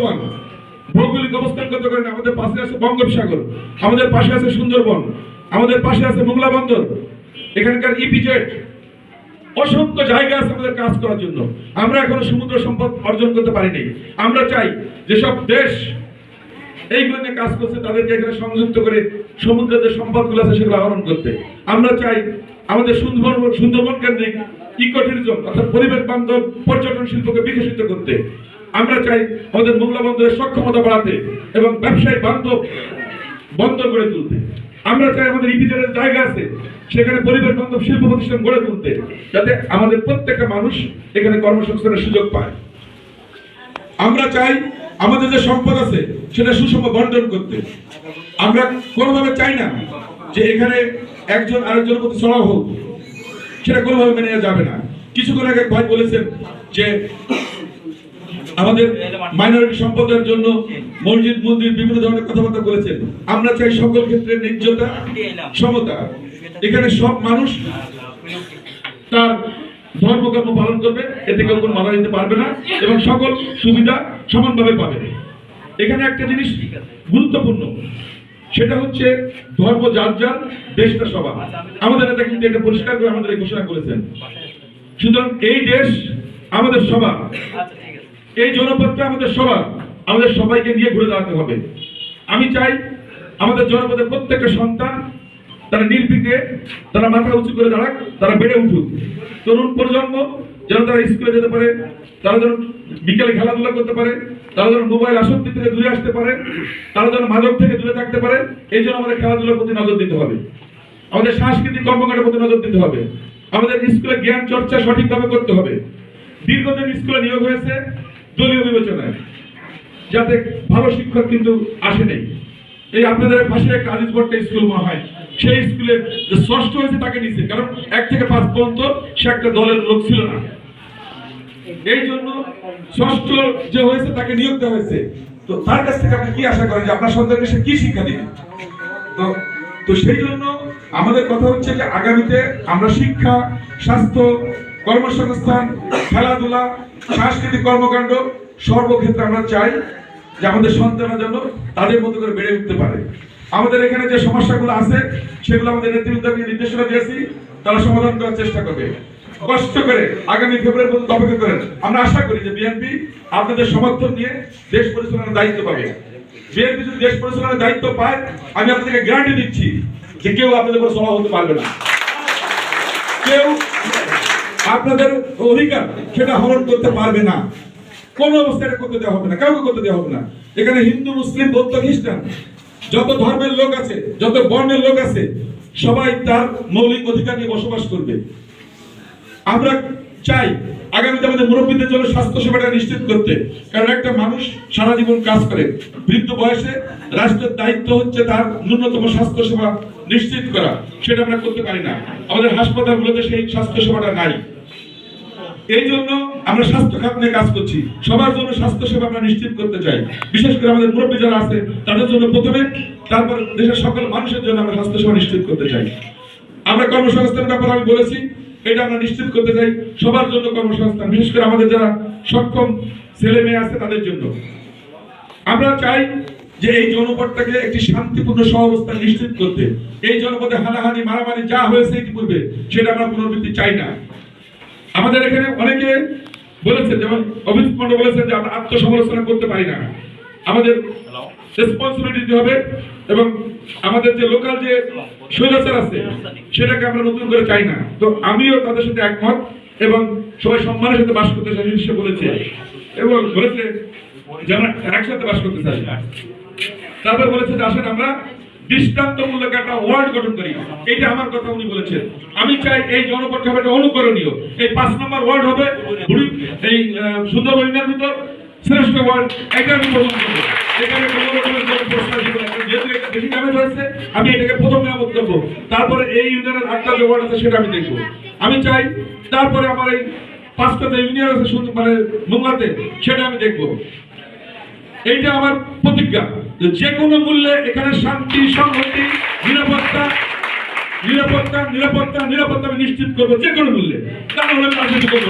বিদ্যমান ভৌগোলিক অবস্থান কত করেন? আমাদের পাশে আছে বঙ্গোপসাগর, আমাদের পাশে আছে সুন্দরবন, আমাদের পাশে আছে মোংলা বন্দর। এখানকার ইপিজেড অসংখ্য জায়গা আছে আমাদের কাজ করার জন্য। আমরা এখনও সমুদ্র সম্পদ অর্জন করতে পারিনি। আমরা চাই যেসব দেশ এইগুলো নিয়ে কাজ করছে, তাদেরকে এখানে সংযুক্ত করে সমুদ্রের যে সম্পদগুলো আছে সেগুলো আহরণ করতে। আমরা চাই আমাদের সুন্দরবন সুন্দরবন কেন্দ্রিক ইকো ট্যুরিজম অর্থাৎ পরিবেশ বান্ধব পর্যটন শিল্পকে বিকশিত করতে। আমরা চাই আমাদের মোংলা বন্দরের সক্ষমতা বাড়াতে এবং ব্যবসায়ী বান্ধব বন্দর গড়ে তুলতে। আমরা চাই আমাদের ইপিজেডের জায়গা আছে, সেখানে পরিবেশ বান্ধব শিল্প প্রতিষ্ঠান গড়ে তুলতে, যাতে আমাদের প্রত্যেকটা মানুষ এখানে কর্মসংস্থানের সুযোগ পায়। আমরা চাই আমাদের যে সম্পদ আছে, সেটা সুষম বন্টন করতে। আমরা কোনোভাবে চাই না যে এখানে একজন আরেকজনের প্রতি চড়াও হোক, সেটা কোনোভাবে মেনে যাবে না। কিছুক্ষণ আগে ভাই বলেছেন যে আমাদের মাইনরিটি সম্পদের জন্য মসজিদ, মন্দির বিভিন্ন ধরনের কথাবার্তা বলেছেন আমরা চাই সকল ক্ষেত্রে ন্যায্যতা, সমতা। এখানে সব মানুষ তার ধর্মকর্ম পালন করবে, এতে কেউ কোনো বাধা দিতে পারবে না এবং সকল সুবিধা সমানভাবে পাবে। এখানে একটা জিনিস গুরুত্বপূর্ণ, সেটা হচ্ছে ধর্ম যার যার, দেশটা সবার। আমাদের নেতা কিন্তু এটা পরিষ্কার করে আমাদের ঘোষণা করেছেন। সুতরাং এই দেশ আমাদের সবার। এই জনপদটা আমাদের সবার, আমাদের সবাইকে নিয়ে ঘুরে দাঁড়াতে হবে। আমি চাই আমাদের জনপদের প্রত্যেকটা সন্তান তারা নির্ভীকে তারা মাথা উঁচু করে দাঁড়াক, তারা বেড়ে উঠুক। তরুণ প্রজন্ম যেন তারা স্কুলে যেতে পারে, তারা যেন বিকেলে খেলাধুলা করতে পারে, তারা যেন মোবাইল আসক্তি থেকে দূরে আসতে পারে, তারা যেন মাদক থেকে দূরে থাকতে পারে, এই জন্য আমাদের খেলাধুলার প্রতি নজর দিতে হবে। আমাদের সাংস্কৃতিক কর্মকাণ্ডের প্রতি নজর দিতে হবে। আমাদের স্কুলে জ্ঞান চর্চা সঠিকভাবে করতে হবে। দীর্ঘদিন স্কুলে নিয়োগ হয়েছে দলীয় বিবেচনায়, যাতে ভালো শিক্ষক কিন্তু আসে নেই। এই আপনাদের পাশে একটা স্কুল মনে হয়, সেই স্কুলে যে ষষ্ঠ হয়েছে তাকে নিছে কারণ এক থেকে পাঁচ পর্যন্ত সে একটা দলের লোক ছিল না। এই জন্য ষষ্ঠ যে হয়েছে তাকে নিয়োগ দেওয়া হয়েছে। তো তার কাছ থেকে আপনি কি আশা করেন যে আপনার সন্তানকে সে কি শিক্ষা দিবে? তো তো সেই জন্য আমাদের কথা হচ্ছে যে আগামীতে আমরা শিক্ষা, স্বাস্থ্য, কর্মসংস্থান, খেলাধুলা সাংস্কৃতিক কর্মকাণ্ড সর্বক্ষেত্রে আমরা চাই যে আমাদের সন্তানরা যেন তাদের মতো করে বেড়ে উঠতে পারে। আমাদের এখানে যে সমস্যাগুলো আছে, সেগুলো আমাদের নেতৃত্বকে নির্দেশনা দিয়েছি, তারা সমাধান করার চেষ্টা করবে। কষ্ট করে আগামী ফেব্রুয়ারি পর্যন্ত অপেক্ষা করেন। আমরা আশা করি যে বিএনপি আপনাদের সমর্থন নিয়ে দেশ পরিচালনার দায়িত্ব পাবে। বিএনপি যদি দেশ পরিচালনার দায়িত্ব পায়, আমি আপনাদেরকে গ্যারান্টি দিচ্ছি যে কেউ আপনাদের উপর সভা হতে পারবে না। কেউ আপনাদের অধিকার সেটা হরণ করতে পারবে না। কোন অবস্থায় করতে দেওয়া হবে না, কাউকে করতে দেওয়া হবে না। এখানে হিন্দু, মুসলিম, বৌদ্ধ, খ্রিস্টান, যত ধর্মের লোক আছে, যত বর্ণের লোক আছে, সবাই তার মৌলিক অধিকার নিয়ে বসবাস করবে। আমরা চাই আগামীতে আমাদের মুরব্বীদের জন্য স্বাস্থ্য সেবাটা নিশ্চিত করতে। কারণ একটা মানুষ সারা জীবন কাজ করে। বৃদ্ধ বয়সে রাষ্ট্রের দায়িত্ব হচ্ছে তার ন্যূনতম স্বাস্থ্য সেবা নিশ্চিত করা। সেটা আমরা করতে পারি না। আমাদের হাসপাতালগুলোতে সেই স্বাস্থ্য সেবাটা নাই। এই জন্য আমরা স্বাস্থ্য খাত নিয়ে কাজ করছি। সবার জন্য স্বাস্থ্য সেবা আমরা নিশ্চিত করতে চাই। বিশেষ করে আমাদের মুরব্বী যারা আছে, তাদের জন্য প্রথমে তারপর দেশের সকল মানুষের জন্য আমরা স্বাস্থ্য সেবা নিশ্চিত করতে চাই। আমরা কর্মসংস্থানের ব্যাপারে আমি বলেছি, এটা আমরা নিশ্চিত করতে চাই সবার জন্য কর্মসংস্থান, বিশেষ করে আমাদের যারা সক্ষম ছেলে মেয়ে আছে, তাদের জন্য। আমরা চাই যে এই জনপদটাকে একটি শান্তিপূর্ণ সহাবস্থান নিশ্চিত করতে। এই জনপদে হানাহানি, মারামারি যা হয়েছে ইতিপূর্বে, সেটা আমরা পুনরাবৃত্তি চাই না। আমাদের এখানে অনেকে বলেছে যেমন অভিজিৎ মন্ডল বলেছেন যে আমরা আত্মসমালোচনা করতে পারি না। আমাদের রেসপন্সিবিলিটি দিতে হবে এবং আমাদের যে লোকাল যে স্বৈরাচার আছে সেটাকে আমরা নতুন করে চাই না। তো আমিও তাদের সাথে একমত এবং সবাই সম্মানের সাথে বাস করতে চাই সে বলেছে। এবং বলেছে যে আমরা একসাথে বাস করতে চাই। তারপর বলেছে যে আসেন আমরা দৃষ্টান্তমূলক একটা ওয়ার্ড গঠন করি। এটা আমার কথা উনি বলেছেন। আমি চাই এই হবে একটা অনুকরণীয়। এই পাঁচ নম্বর ওয়ার্ড হবে এই ভিতর শ্রেষ্ঠ ওয়ার্ড এটা আমি বেশি ড্যামেজ হয়েছে, আমি এটাকে প্রথম মেরামত করব তারপরে এই ইউনিয়নের আটটা যে ওয়ার্ড আছে, সেটা আমি দেখব। আমি চাই তারপরে আমার এই পাঁচটা যে ইউনিয়ন আছে মানে মোংলাতে সেটা আমি দেখব। এইটা আমার প্রতিজ্ঞা যে কোনো মূল্যে এখানে শান্তি, সংহতি, নিরাপত্তা নিরাপত্তা নিরাপত্তা নিরাপত্তা আমি নিশ্চিত করব যে কোনো মূল্যে। তা নাহলে আমি রাজনীতি করব